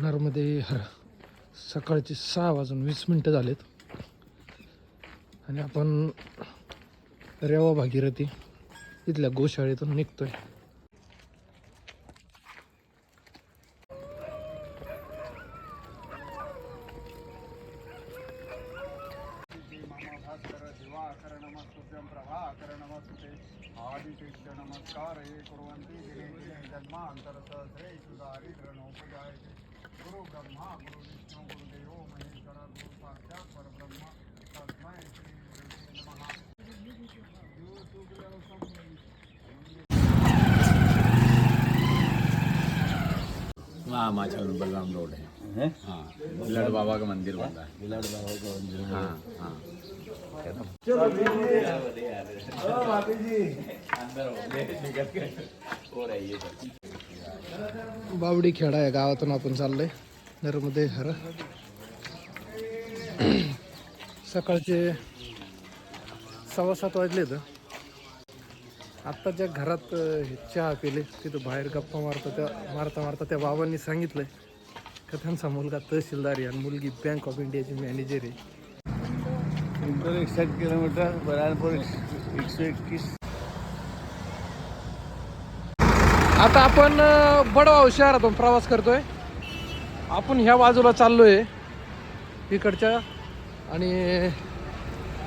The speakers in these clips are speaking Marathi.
नर्मदे हर सकाळचे सहा वाजून वीस मिनटं झालेत. आणि आपण रेवा भागीरथी इथल्या गोशाळेतून निघतो आहे हाँ माछावन बलराम रोड है? हाँ बिलड़ बाबा का मंदिर बन रहा है बिलड़ बाबा का मंदिर. हाँ हाँ. हो रही है बावडी खेडा या गावातून आपण चाललोय. नर्मदे हर. सकाळचे सव्वा सात वाजले तर आत्ता ज्या घरात हे चहा पिले तिथं बाहेर गप्पा मारता त्या मारता मारता त्या बाबांनी सांगितलंय का त्यांचा मुलगा तहसीलदार आहे आणि मुलगी बँक ऑफ इंडियाची मॅनेजर आहे. इकसठ किलोमीटर बरहानपुर एक सौ इक्कीस आता आपण अं, बडगाव शहरातून प्रवास करतोय. आपण ह्या बाजूला चाललोय इकडच्या. आणि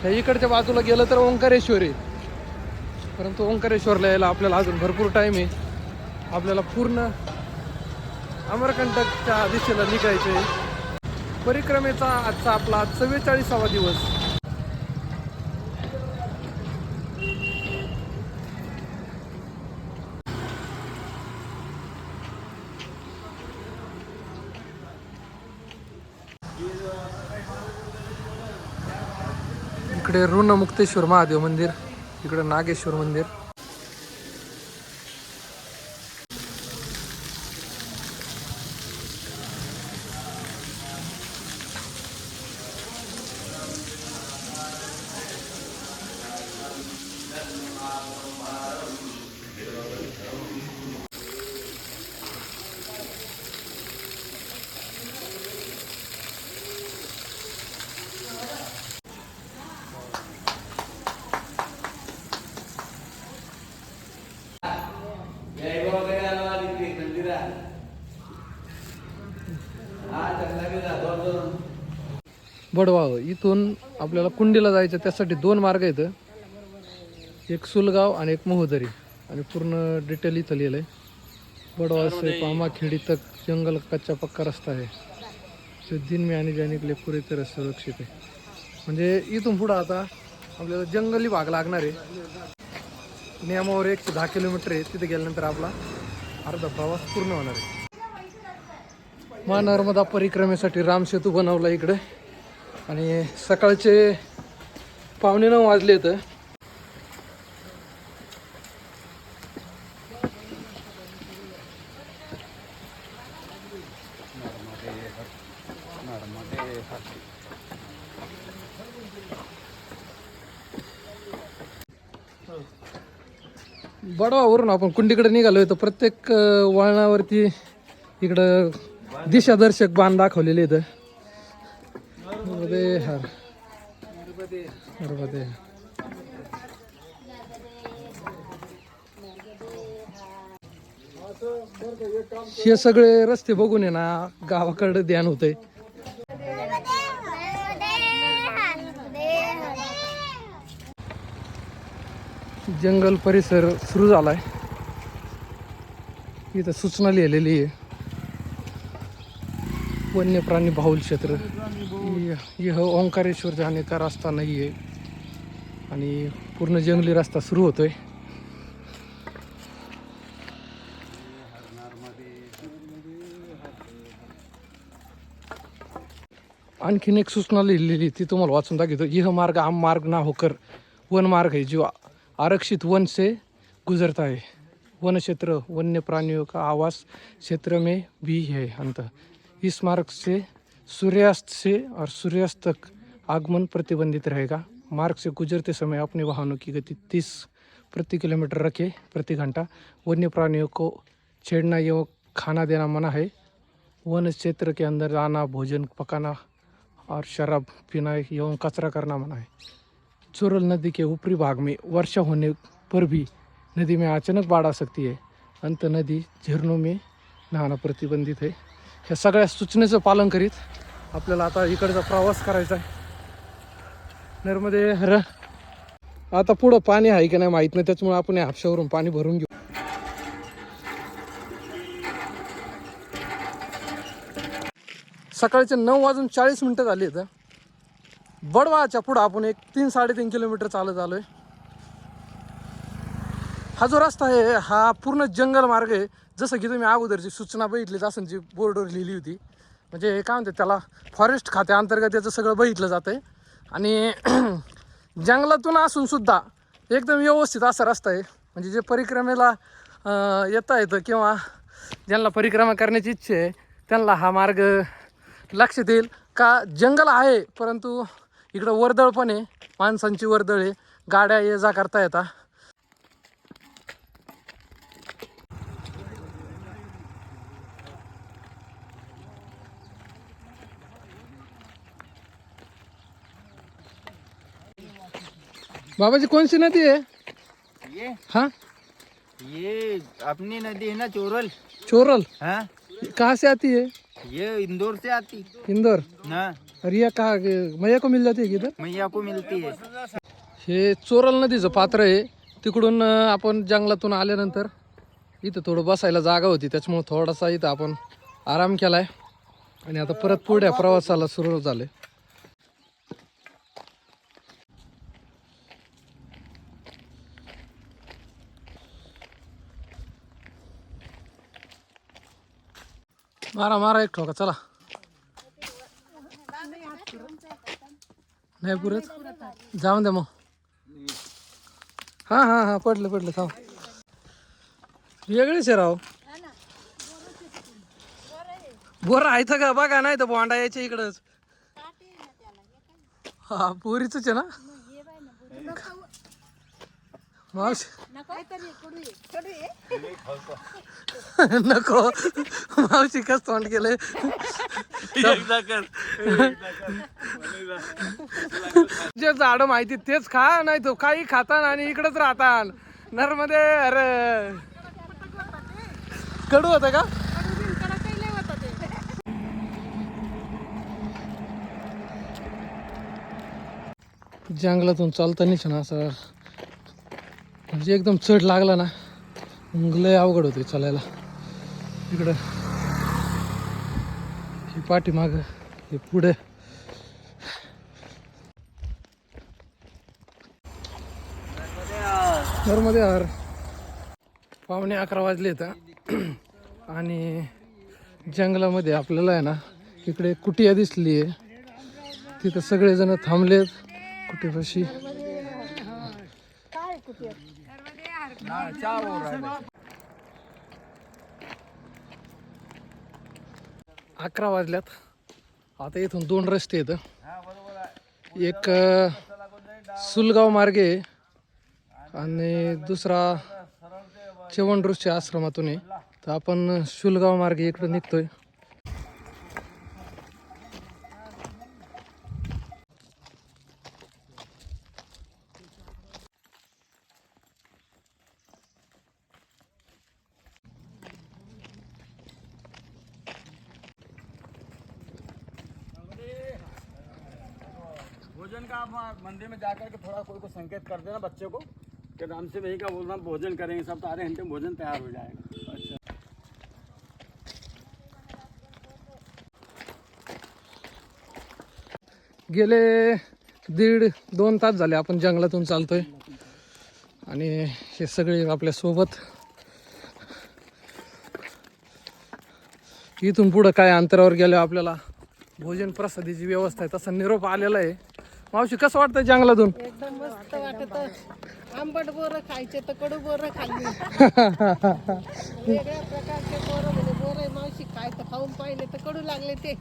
ह्या इकडच्या बाजूला गेलं तर ओंकारेश्वर आहे. परंतु ओंकारेश्वरला यायला आपल्याला अजून भरपूर टाईम आहे. आपल्याला पूर्ण अमरकंटकच्या दिशेला निघायचं आहे परिक्रमेचा आजचा आपला चव्वेचाळीसावा दिवस. इकडे ऋणमुक्तेश्वर महादेव मंदिर. इकडं नागेश्वर मंदिर. बडवाव इथून आपल्याला कुंडीला जायचं त्यासाठी दोन मार्ग आहेत. एक सुलगाव आणि एक मोहदरी. आणि पूर्ण डिटेल इथं लिहिलं आहे बडवा से पामाखेडी तक जंगल कच्चा पक्का रस्ता आहे. जो दिन में आणि जाने पुरे तर सुरक्षित आहे. म्हणजे इथून पुढं आता आपल्याला जंगली भाग लागणार आहे. नियमावर एकशे दहा किलोमीटर आहे. तिथे गेल्यानंतर आपला अर्धा प्रवास पूर्ण होणार आहे. मा नर्मदा परिक्रमेसाठी रामसेतू बनवला इकडे. आणि सकाळचे पावणे नऊ वाजले तर बडवावरून आपण कुंडीकडे निघालो तर प्रत्येक वळणावरती इकडं दिशादर्शक बाण दाखवलेले आहेत. नर्मदे हर नर्मदे हे सगळे रस्ते बघून आहे ना गावाकडे ध्यान होतंय. जंगल परिसर सुरू झालाय. इथं सूचना लिहिलेली आहे. वन्य प्राणी बाहुल क्षेत्र. यह यह ओंकारेश्वर जाने का रास्ता नाही आहे आणि पूर्ण जंगली रस्ता सुरू होतोय. आणखीन एक सूचना लिहिलेली ती तुम्हाला वाचून दाखवतो. यह मार्ग आम मार्ग ना होकर. वन मार्ग है जो आरक्षित वन से गुजरता है वन क्षेत्र वन्य प्राणियों का आवास क्षेत्र में भी है अंत. इस मार्ग से सूर्यास्त से और सूर्यास्त तक आगमन प्रतिबंधित रहेगा। मार्ग से गुजरते समय अपने वाहनों की गति 30 प्रति किलोमीटर रखें प्रति घंटा। वन्य प्राणियों को छेड़ना एवं खाना देना मना है। वन क्षेत्र के अंदर आना भोजन, पकाना और शराब पीना एवं कचरा करना मना है। चुरल नदी के ऊपरी भाग में वर्षा होने पर भी नदी में अचानक बाढ़ आ सकती है। अंत नदी झरनों में नहाना प्रतिबंधित आहे ह्या सगळ्या सूचनेचं पालन करीत आपल्याला आता इकडचा प्रवास करायचा आहे. नर्मदे हर. आता पुढं पाणी आहे की नाही माहीत नाही त्याच्यामुळे आपण या हापशावरून पाणी भरून घेऊ. सकाळचे नऊ वाजून चाळीस मिनटं झाली आहेत. बडवाच्या पुढं आपण एक तीन साडेतीन किलोमीटर चालत आलो आहे हा जो रस्ता आहे हा पूर्ण जंगल मार्ग आहे. जसं की तुम्ही अगोदरची सूचना बघितली असं जी बोर्डवर लिहिली होती. म्हणजे हे काय म्हणते त्याला फॉरेस्ट खात्याअंतर्गत याचं सगळं बघितलं जातं आहे आणि जंगलातून असूनसुद्धा एकदम व्यवस्थित असा रस्ता आहे. म्हणजे जे परिक्रमेला येता येतं किंवा ज्यांना परिक्रमा करण्याची इच्छा आहे त्यांना हा मार्ग लक्षात येईल. का जंगल आहे परंतु इकडं वर्दळ पण आहे. माणसांची वर्दळ आहे. गाड्या ये जा करता येतात बाबाजी कौन सी नदी है ये. हाँ? ये अपनी नदी है ना चोरल. चोरल? हाँ? कहाँ से आती है? ये इंदौर से आती. इंदौर? हाँ. और ये कहाँ मैया को मिल जाती है किधर? मैया को मिलती है. हे चोरल नदीचं पात्र आहे. तिकडून आपण जंगलातून आल्यानंतर इथं थोडं बसायला जागा होती. त्याच्यामुळे थोडासा इथं आपण आराम केलाय. आणि आता परत पुढ्या प्रवासाला सुरू झाले. मारा मारा एक ठोका चला. नाही पुरत? जाऊन द्या मग. हा हा हा पडलं पडलं थांब. वेगळेच आहे राव. बोर आहे का? बघा नाही तर बोंडा यायच्या इकडंच. हा पोरीच आहे ना? मावशी. नको. मावशी कस तोंड केलंय? जे झाड माहिती तेच खा नाही तो काही खातान आणि इकडंच राहतान. नरमध्ये अरे. कडू होतं का? जंगलातून चालतानीच ना असं म्हणजे एकदम चढ लागला ना मग लय अवघड होते चालायला. इकडं ही पाठीमाग हे पुढे. मध्ये हर पावणे अकरा वाजले तर आणि जंगलामध्ये आपल्याला आहे ना इकडे कुटिया दिसली आहे. तिथं सगळेजण थांबलेत. कुठेपाशी अकरा वाजल्यात. आता इथून दोन रस्ते आहेत. एक सुलगाव मार्गे आहे आणि दुसरा चव्हाण आश्रमातून आहे. तर आपण शुलगाव मार्गे इकडं निघतोय. भोजन का आप मंदिर में जाकर के थोड़ा कोई को संकेत कर देना बच्चे को कि राम से वही का बोलना भोजन करेंगे सब तो आधे घंटे में भोजन तैयार हो जाएगा। अच्छा। गेले दीड दोन तास झाले आपण जंगलातून चालतोय. आणि हे सगळे आपल्यासोबत. इथून पुढं काय अंतरावर गेलो आपल्याला भोजन प्रसादीची व्यवस्था आहे तसा निरोप आलेला आहे. मावशी कसं वाटतं जंगलातून? एकदम मस्त वाटत. आंबट बोरं खायचे तर कडू बोरं खाल्ली. वेगळ्या प्रकारचे बोरं म्हणजे बोरं मावशी काय तर खाऊन पाहिले तर कडू लागले ते.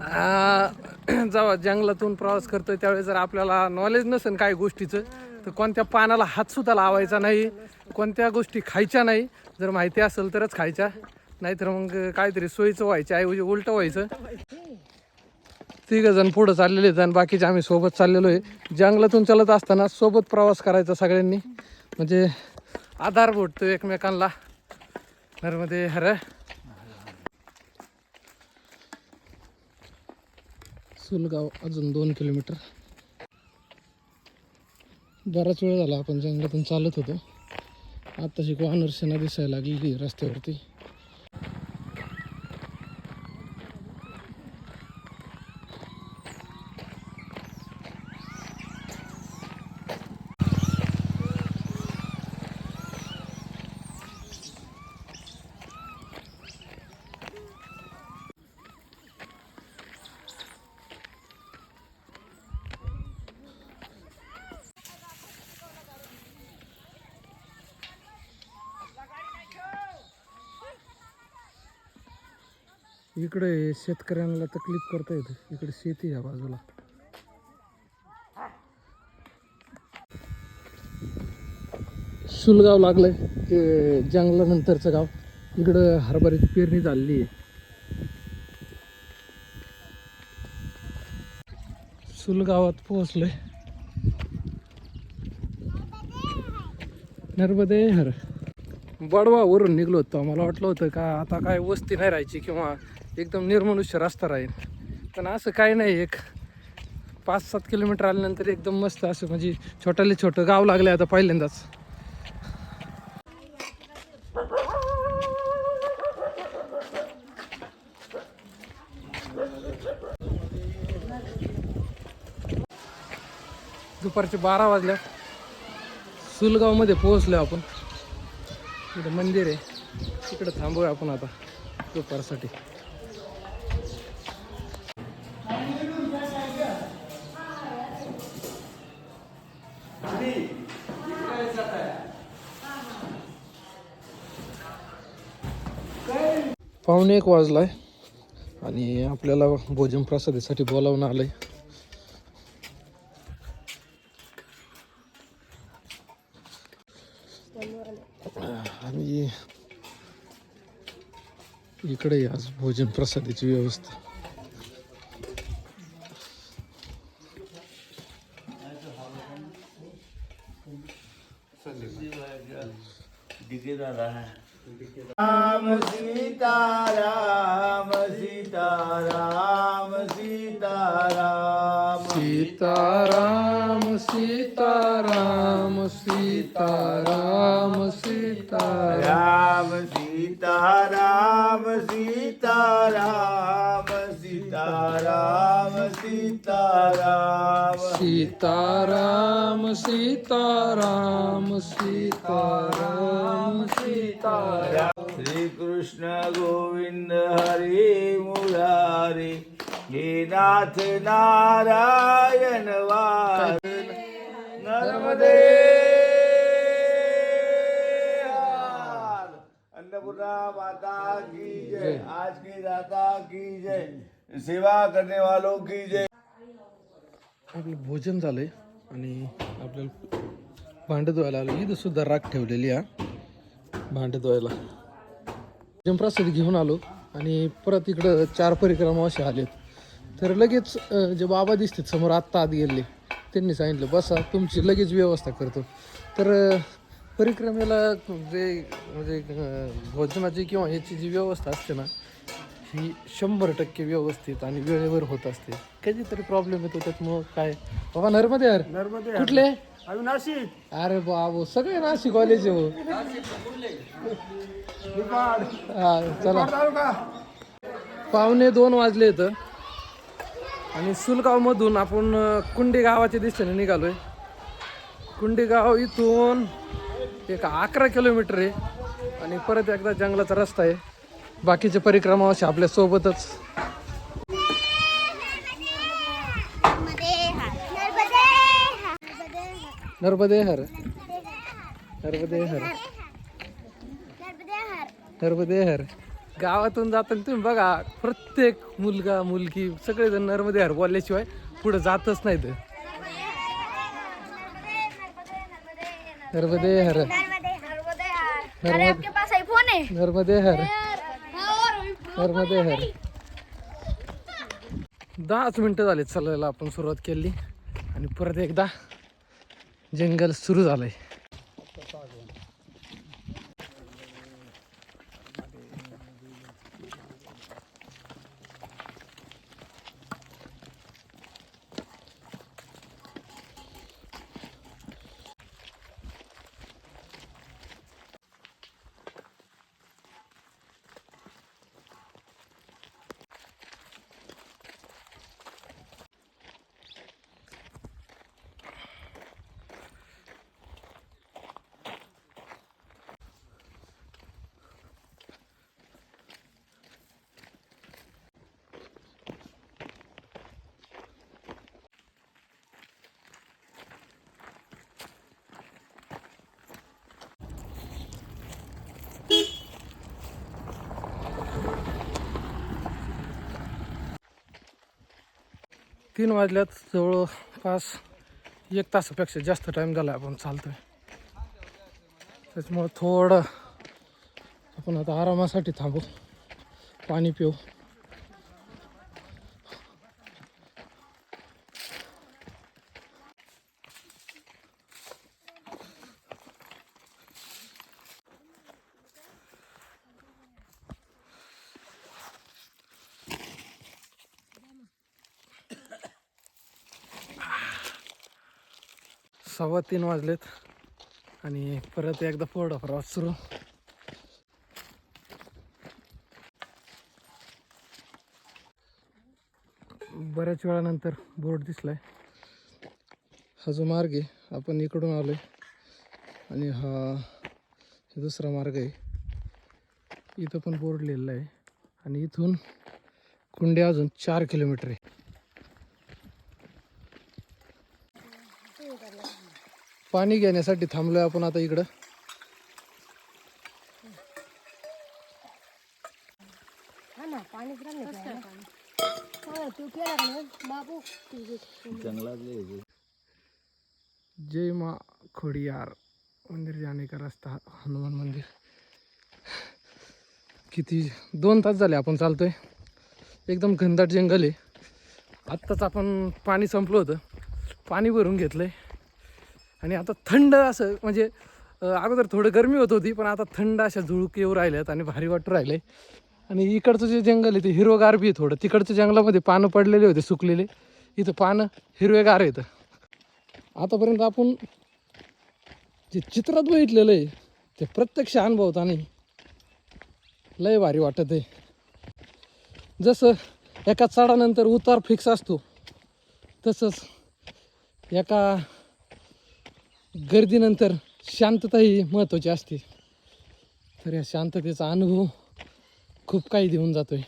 आ, जेव्हा जंगलातून प्रवास करतोय त्यावेळेस जर आपल्याला नॉलेज नसेल काही गोष्टीचं तर कोणत्या पानाला हात सुद्धा लावायचा नाही कोणत्या गोष्टी खायच्या नाही जर माहिती असेल तरच खायच्या. नाहीतर मग काहीतरी सोयीचं व्हायचं ऐवजी उलटं व्हायचं. तिघ जण पुढं चाललेले आहेत आणि बाकीचे आम्ही सोबत चाललेलो आहे. जंगलातून चालत असताना सोबत प्रवास करायचा सगळ्यांनी. म्हणजे आधार भेटतो एकमेकांना. नर्मदे हर. सुलगाव अजून दोन किलोमीटर. बराच वेळ झाला आपण जंगलातून चालत होतो. आता शिक वानर दिसायला लागलेली रस्त्यावरती. इकडे शेतकऱ्यांना तकलीफ करता येते. इकडे शेती ह्या बाजूला. सुलगाव लागलंय. ते जंगलानंतरचं गाव. इकडं हरभऱ्याची पेरणी झालेली आहे. सुलगावात पोहोचलोय. नर्मदे हर. बडवावरून निघलो होतो. मला वाटलं होतं का आता काय वस्ती नाही राहायची किंवा एकदम निर्मनुष्य रस्ता राहील. पण असं काही नाही एक पाच सात किलोमीटर आल्यानंतर एकदम मस्त असं म्हणजे छोट्याले छोटं गाव लागलं आता पहिल्यांदाच. दुपारचे बारा वाजल्या सुलगावमध्ये पोहोचलो आपण. इथं मंदिर आहे. तिकडे थांबूया आपण आता दुपारसाठी. पाहुणे एक वाजलाय आणि आपल्याला भोजन प्रसादीसाठी बोलावून आलंय. आणि इकडे आज भोजन प्रसादाची व्यवस्था राम सीता राम सीता राम सीता राम सीताराम सीताराम सीताराम सीताराम राम सीता राम सीता राम सीता राम सीता राम सीताराम सीताराम सीताराम सीताराम श्री हे नाथ नारायण वार। नर्मदे। अन्नपूर्णा माता की जय। आज की दाता की जय। सेवा करने वालों की जय। आपलं भोजन झालंय आणि आपल्याला भांडं धुवायला आलं इथं सुद्धा राख ठेवलेली आहे. भांडं धुवायला. भोजन घेऊन आलो आणि परत इकडं चार परिक्रमा असे आलेत. तर लगेच जे बाबा दिसतात समोर आत्ता आत गेले त्यांनी सांगितलं बसा तुमची लगेच व्यवस्था करतो. तर परिक्रमेला जे म्हणजे भोजनाची किंवा ह्याची जी व्यवस्था असते ना ही शंभर टक्के व्यवस्थित आणि वेळेवर होत असते. कधीतरी प्रॉब्लेम येतो त्याच्यामुळं काय? बाबा नर्मदे यार. नर्मदे कुठले? अविनाशी अरे बाबू सगळे नाशिक कॉलेज आहे हो. हा चला. पावणे दोन वाजले इथं. आणि सुलगावमधून आपण कुंडी गावाच्या दिशेने निघालोय. कुंडी गाव इथून एक अकरा किलोमीटर आहे आणि परत एकदा जंगलाचा रस्ता आहे. बाकीचे परिक्रमा असे आपल्या सोबतच. नर्मदे हर. नर्मदे हर. नर्मदे हर. गावातून जाताना तुम्ही बघा प्रत्येक मुलगा मुलगी सगळेजण नर्मदे हर बोलल्याशिवाय पुढे जातच नाहीत. नर्मदे हर. नर्मदे हर. नर्मदे हर. दहाच मिनटं झाले चालायला आपण सुरुवात केली. आणि परत एकदा जंगल सुरू झालंय. तीन वाजल्यात जवळपास एक तासापेक्षा जास्त टाईम झाला आपण चालतोय. त्याच्यामुळं थोडं आपण आता आरामासाठी थांबू. पाणी पिऊ. सव्वा तीन वाजलेत आणि परत एकदा पुढं प्रवास सुरू. बऱ्याच वेळानंतर बोर्ड दिसलाय. हा जो मार्ग आहे आपण इकडून आलोय आणि हा दुसरा मार्ग आहे. इथं पण बोर्ड लिहिलेला आहे आणि इथून कुंडे अजून चार किलोमीटर आहे. पाणी घेण्यासाठी थांबलोय आपण आता इकडं. जय माँ खोडियार मंदिर जाने का रास्ता हनुमान मंदिर. किती दोन तास झाले आपण चालतोय. एकदम घनदाट जंगल आहे. आत्ताच आपण पाणी संपलं होतं. पाणी भरून घेतलंय. आणि आता थंड असं म्हणजे अगोदर थोडं गरमी होत होती पण आता थंड अशा झुळूक येऊ राहिल्यात आणि भारी वाटू राहिले. आणि इकडचं जे जंगल आहे ते हिरवगार बी आहे थोडं. तिकडच्या जंगलामध्ये पानं पडलेले होते सुकलेले. इथं पानं हिरवेगार आहेत. आतापर्यंत आपण जे चित्रात बघितलेलं आहे ते प्रत्यक्ष अनुभवताना नाही लय भारी वाटत आहे. जसं एका चढानंतर उतार फिक्स असतो तसंच एका गर्दीनंतर शांतता ही महत्त्वाची असते. तर या शांततेचा अनुभव खूप काही देऊन जातोय.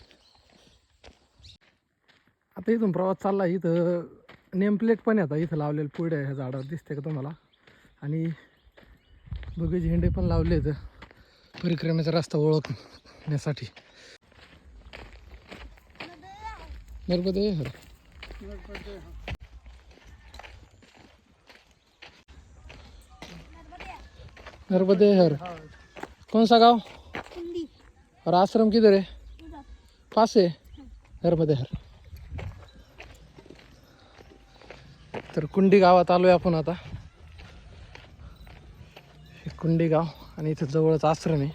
आता इथून प्रवास चालला इथं नेमप्लेट पण आहे आता इथं लावलेलं पुढे ह्या झाडावर दिसते का तुम्हाला? आणि बघे झेंडे पण लावले आहेत परिक्रमेचा रस्ता ओळखण्यासाठी. नर्मदे हर. नर्मदे हर कौन सा गांव और आश्रम किधर है? पास है? नर्मदे हर तर कुंडी गावात आलोय आपण आता. हे कुंडी गाव आणि इथं जवळच आश्रम आहे.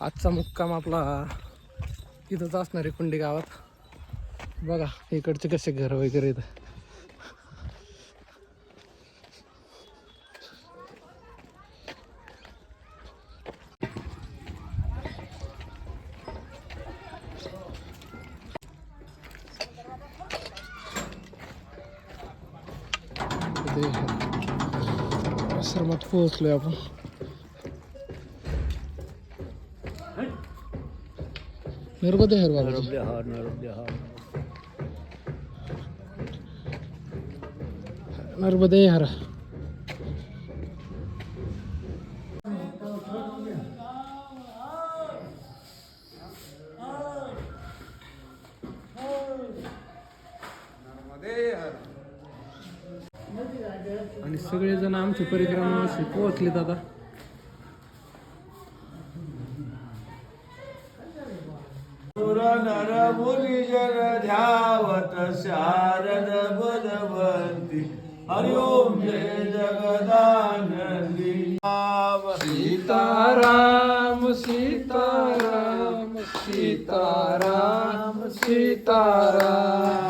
आजचा मुक्काम आपला इथंच असणार आहे कुंडी गावात. बघा इकडचे कसे घर वगैरे इथं ते आश्रमात पोहोचलोय आपण नर्मदे हर बाबा नर्मदे हर आणि सगळेजण आमची आता सुर नर मुनी जन ध्यावत शारद बलवंती। हरि ओम जय जगदानंदी। सीताराम सीताराम सीताराम सीताराम।